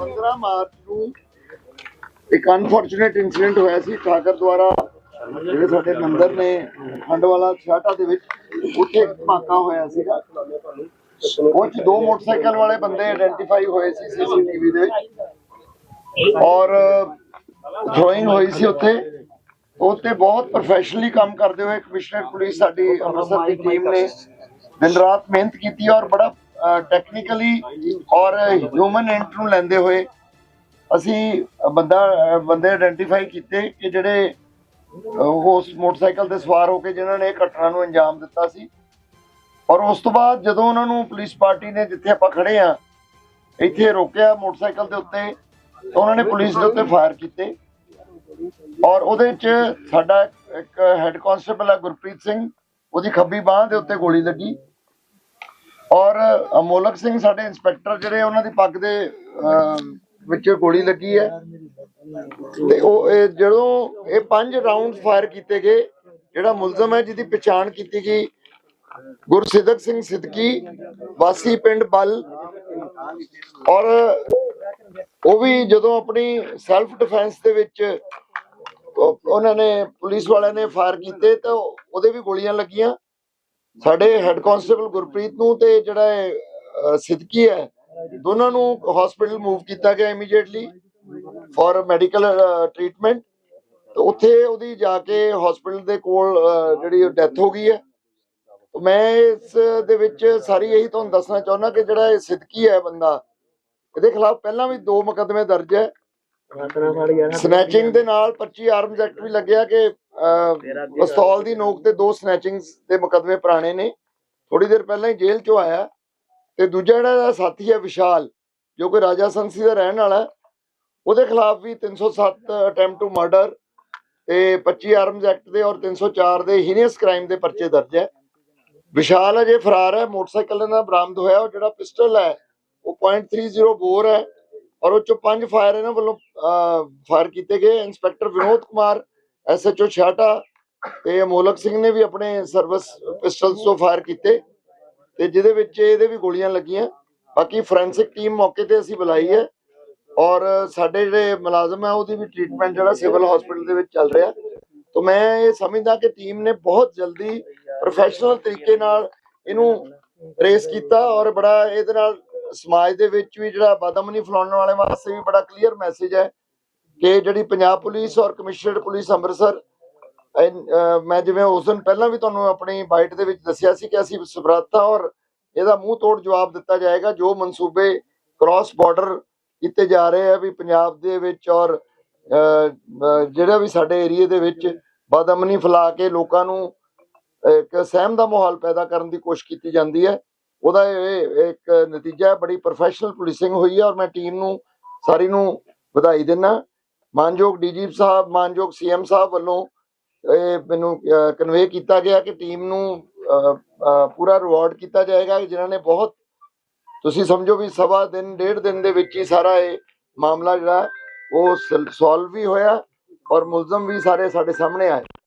15 March ਨੂੰ ਇੱਕ unfortunate incident ਹੋਇਆ ਸੀ, ਠਾਕਰ ਦੁਆਰਾ, ਜਿਹੜੇ ਸਾਡੇ ਮੰਦਰ ਨੇ ਖੰਡਵਾਲਾ ਛਾਟਾ ਦੇ ਵਿੱਚ, ਉੱਥੇ ਧਮਾਕਾ ਹੋਇਆ ਸੀਗਾ। ਉਹ ਦੋ ਮੋਟਰਸਾਈਕਲ ਵਾਲੇ ਬੰਦੇ ਆਇਡੈਂਟੀਫਾਈ ਹੋਏ ਸੀ ਸੀਸੀਟੀਵੀ ਦੇ ਵਿੱਚ। ਔਰ ਥਰੋਇੰਗ ਹੋਈ ਸੀ ਉੱਥੇ। ਉੱਥੇ ਬਹੁਤ ਪ੍ਰੋਫੈਸ਼ਨਲੀ ਕੰਮ ਕਰਦੇ ਹੋਏ ਕਮਿਸ਼ਨਰ ਪੁਲਿਸ ਸਾਡੀ ਅੰਮ੍ਰਿਤਸਰ ਦੀ ਟੀਮ ਨੇ ਦਿਨ ਰਾਤ ਮਿਹਨਤ ਕੀਤੀ ਔਰ ਬੜਾ ਟੈਕਨੀਕਲੀ ਔਰ ਹਿਊਮਨ ਇੰਟ ਨੂੰ ਲੈਂਦੇ ਹੋਏ ਅਸੀਂ ਬੰਦਾ, ਬੰਦੇ ਆਇਡੈਂਟੀਫਾਈ ਕੀਤੇ ਕਿ ਜਿਹੜੇ ਉਸ ਮੋਟਰਸਾਈਕਲ ਤੇ ਸਵਾਰ ਹੋ ਕੇ ਜਿਨ੍ਹਾਂ ਨੇ ਇਹ ਘਟਨਾ ਨੂੰ ਅੰਜਾਮ ਦਿੱਤਾ ਸੀ। ਔਰ ਉਸ ਤੋਂ ਬਾਅਦ ਜਦੋਂ ਉਹਨਾਂ ਨੂੰ ਪੁਲਿਸ ਪਾਰਟੀ ਨੇ ਜਿੱਥੇ ਆਪਾਂ ਖੜੇ ਆ ਇੱਥੇ ਰੋਕਿਆ ਮੋਟਰਸਾਈਕਲ ਦੇ ਉੱਤੇ ਉਹਨਾਂ ਨੇ ਪੁਲਿਸ ਦੇ ਉੱਤੇ ਫਾਇਰ ਕੀਤੇ। ਔਰ ਉਹਦੇ ਚ ਸਾਡਾ ਇੱਕ ਹੈੱਡ ਕਾਂਸਟੇਬਲ ਆ ਗੁਰਪ੍ਰੀਤ ਸਿੰਘ, ਉਹਦੀ ਖੱਬੀ ਬਾਹ ਦੇ ਉੱਤੇ ਗੋਲੀ ਲੱਗੀ। ਔਰ ਅਮੋਲਕ ਸਿੰਘ ਸਾਡੇ ਇੰਸਪੈਕਟਰ ਜਿਹੜੇ ਉਹਨਾਂ ਦੀ ਪੱਗ ਦੇ ਵਿੱਚ ਗੋਲੀ ਲੱਗੀ ਹੈ। ਤੇ ਉਹ, ਇਹ ਜਦੋਂ ਇਹ ਪੰਜ ਰਾਉਂਡ ਫਾਇਰ ਕੀਤੇ ਗਏ, ਜਿਹੜਾ ਮੁਲਜ਼ਮ ਹੈ ਜਿਹਦੀ ਪਛਾਣ ਕੀਤੀ ਗਈ, ਗੁਰਸਿੱਧਕ ਸਿੰਘ ਸਿੱਦਕੀ ਵਾਸੀ ਪਿੰਡ ਬਲ, ਔਰ ਉਹ ਵੀ ਜਦੋਂ ਆਪਣੀ ਸੈਲਫ ਡਿਫੈਂਸ ਦੇ ਵਿੱਚ ਉਹਨਾਂ ਨੇ, ਪੁਲਿਸ ਵਾਲਿਆਂ ਨੇ ਫਾਇਰ ਕੀਤੇ, ਤਾਂ ਉਹਦੇ ਵੀ ਗੋਲੀਆਂ ਲੱਗੀਆਂ। ਸਾਡੇ ਹੈੱਡ ਕਾਂਸਟੇਬਲ ਗੁਰਪ੍ਰੀਤ ਨੂੰ ਤੇ ਜਿਹੜਾ ਸਿੱਦਕੀ ਹੈ ਦੋਨਾਂ ਨੂੰ ਹਸਪੀਟਲ ਮੂਵ ਕੀਤਾ ਗਿਆ ਇਮੀਡੀਏਟਲੀ ਫॉर ਮੈਡੀਕਲ ਟ੍ਰੀਟਮੈਂਟ ਤੇ ਉੱਥੇ ਉਹਦੀ ਜਾ ਕੇ ਹਸਪੀਟਲ ਦੇ ਕੋਲ ਜਿਹੜੀ ਡੈਥ ਹੋ ਗਈ ਹੈ ਮੈਂ ਇਸ ਦੇ ਵਿੱਚ ਸਾਰੀ ਇਹੀ ਤੁਹਾਨੂੰ ਦੱਸਣਾ ਚਾਹੁੰਦਾ ਕਿ ਜਿਹੜਾ ਇਹ ਸਿੱਦਕੀ ਹੈ ਬੰਦਾ ਇਹਦੇ ਖਿਲਾਫ ਪਹਿਲਾਂ ਵੀ ਦੋ ਮੁਕੱਦਮੇ ਦਰਜ ਹੈ ਸਨੈਚਿੰਗ ਦੇ ਨਾਲ 25 ਆਰਮਸ ਐਕਟ ਵੀ ਲੱਗਿਆ ਕਿ ਪਿਸਤੌਲ ਦੀ ਨੋਕ ਤੇ ਦੋ ਸਨੈਚਿੰਗ ਦੇ ਮੁਕੱਦਮੇ ਪੁਰਾਣੇ ਨੇ। ਥੋੜੀ ਦੇਰ ਪਹਿਲਾਂ ਹੀ ਜੇਲ੍ਹ ਚੋਂ ਆਇਆ। ਤੇ ਦੂਜਾ ਜਿਹੜਾ ਸਾਥੀ ਹੈ ਵਿਸ਼ਾਲ ਜੋ ਕਿ ਰਾਜਾ ਸੰਸੀ ਦਾ ਰਹਿਣ ਵਾਲਾ ਉਹਦੇ ਖਿਲਾਫ ਵੀ 307 ਅਟੈਂਪਟ ਟੂ ਮਰਡਰ ਤੇ 25 ਆਰਮਸ ਐਕਟ ਦੇ ਔਰ 304 ਦੇ ਹੀਨੀਅਸ ਕ੍ਰਾਈਮ ਦੇ ਪਰਚੇ ਦਰਜ ਹੈ। ਵਿਸ਼ਾਲ ਅਜੇ ਫਰਾਰ ਹੈ ਮੋਟਰਸਾਈਕਲ ਨਾਲ ਬਰਾਮਦ ਹੋਇਆ ਉਹ ਜਿਹੜਾ ਪਿਸਟਲ ਹੈ ਉਹ .30 ਬੋਰ ਹੈ ਔਰ ਉਹ ਚੋਂ ਪੰਜ ਫਾਇਰ ਇਹਨਾਂ ਵੱਲੋਂ ਫਾਇਰ ਕੀਤੇ ਗਏ। ਇੰਸਪੈਕਟਰ ਵਿਨੋਦ ਕੁਮਾਰ ਐਸਐਚਓ ਛਾਟਾ ਤੇ ਅਮੋਲਕ ਸਿੰਘ ਨੇ ਵੀ ਆਪਣੇ ਸਰਵਿਸ ਪਿਸਟਲਸ ਤੋਂ ਫਾਇਰ ਕੀਤੇ ਤੇ ਜਿਹਦੇ ਵਿੱਚ ਇਹਦੇ ਵੀ ਗੋਲੀਆਂ ਲੱਗੀਆਂ। ਬਾਕੀ ਫੋਰੈਂਸਿਕ ਟੀਮ ਮੌਕੇ ਤੇ ਅਸੀਂ ਬੁਲਾਈ ਹੈ ਔਰ ਸਾਡੇ ਜਿਹੜੇ ਮੁਲਾਜ਼ਮ ਹੈ ਉਹਦੀ ਵੀ ਟ੍ਰੀਟਮੈਂਟ ਜਿਹੜਾ ਸਿਵਲ ਹਸਪੀਟਲ ਦੇ ਵਿੱਚ ਚੱਲ ਰਿਹਾ। ਤਾਂ ਮੈਂ ਇਹ ਸਮਝਦਾ ਕਿ ਟੀਮ ਨੇ ਬਹੁਤ ਜਲਦੀ ਪ੍ਰੋਫੈਸ਼ਨਲ ਤਰੀਕੇ ਨਾਲ ਇਹਨੂੰ ਰੇਸ ਕੀਤਾ ਔਰ ਬੜਾ ਇਹਦੇ ਨਾਲ ਸਮਾਜ ਦੇ ਵਿੱਚ ਵੀ ਜਿਹੜਾ ਬਦਮਨੀ ਫੈਲਾਉਣ ਵਾਲੇ ਵਾਸਤੇ ਵੀ ਬੜਾ ਕਲੀਅਰ ਮੈਸੇਜ ਹੈ। ਕਿ ਜਿਹੜੀ ਪੰਜਾਬ ਪੁਲਿਸ ਔਰ ਕਮਿਸ਼ਨਰਡ ਪੁਲਿਸ ਅੰਮ੍ਰਿਤਸਰ ਮੈਂ ਜਿਵੇਂ ਉਸ ਦਿਨ ਪਹਿਲਾਂ ਵੀ ਤੁਹਾਨੂੰ ਆਪਣੀ ਬਾਈਟ ਦੇ ਵਿੱਚ ਦੱਸਿਆ ਸੀ ਕਿ ਅਸੀਂ ਸਬਰਾਤਾ ਔਰ ਇਹਦਾ ਮੂੰਹ ਤੋੜ ਜਵਾਬ ਦਿੱਤਾ ਜਾਏਗਾ, ਜੋ ਮਨਸੂਬੇ ਕ੍ਰਾਸ ਬਾਰਡਰ ਕੀਤੇ ਜਾ ਰਹੇ ਆ ਵੀ ਪੰਜਾਬ ਦੇ ਵਿੱਚ ਔਰ ਜਿਹੜਾ ਵੀ ਸਾਡੇ ਏਰੀਏ ਦੇ ਵਿੱਚ ਬਦਮਨੀ ਫੈਲਾ ਕੇ ਲੋਕਾਂ ਨੂੰ ਇੱਕ ਸਹਿਮ ਦਾ ਮਾਹੌਲ ਪੈਦਾ ਕਰਨ ਦੀ ਕੋਸ਼ਿਸ਼ ਕੀਤੀ ਜਾਂਦੀ ਹੈ। ਉਹਦਾ ਇਹ ਇੱਕ ਨਤੀਜਾ ਬੜੀ ਪ੍ਰੋਫੈਸ਼ਨਲ ਪੁਲਿਸਿੰਗ ਹੋਈ ਹੈ ਔਰ ਮੈਂ ਟੀਮ ਨੂੰ, ਸਾਰੀ ਨੂੰ ਵਧਾਈ ਦਿੰਦਾ। ਮਾਨਯੋਗ ਡੀਜੀਪੀ ਸਾਹਿਬ, ਮਾਨਯੋਗ ਸੀਐਮ ਸਾਹਿਬ ਵੱਲੋਂ ਇਹ ਮੈਨੂੰ ਕਨਵੇ ਕੀਤਾ ਗਿਆ ਕਿ ਟੀਮ ਨੂੰ ਪੂਰਾ ਰਿਵਾਰਡ ਕੀਤਾ ਜਾਏਗਾ। ਜਿਨ੍ਹਾਂ ਨੇ ਬਹੁਤ, ਤੁਸੀਂ ਸਮਝੋ ਵੀ ਸਵਾ ਦਿਨ, ਡੇਢ ਦਿਨ ਦੇ ਵਿੱਚ ਹੀ ਸਾਰਾ ਇਹ ਮਾਮਲਾ ਜਿਹੜਾ, ਉਹ ਸੋਲਵ ਵੀ ਹੋਇਆ ਔਰ ਮੁਲਜ਼ਮ ਵੀ ਸਾਰੇ ਸਾਡੇ ਸਾਹਮਣੇ ਆਏ।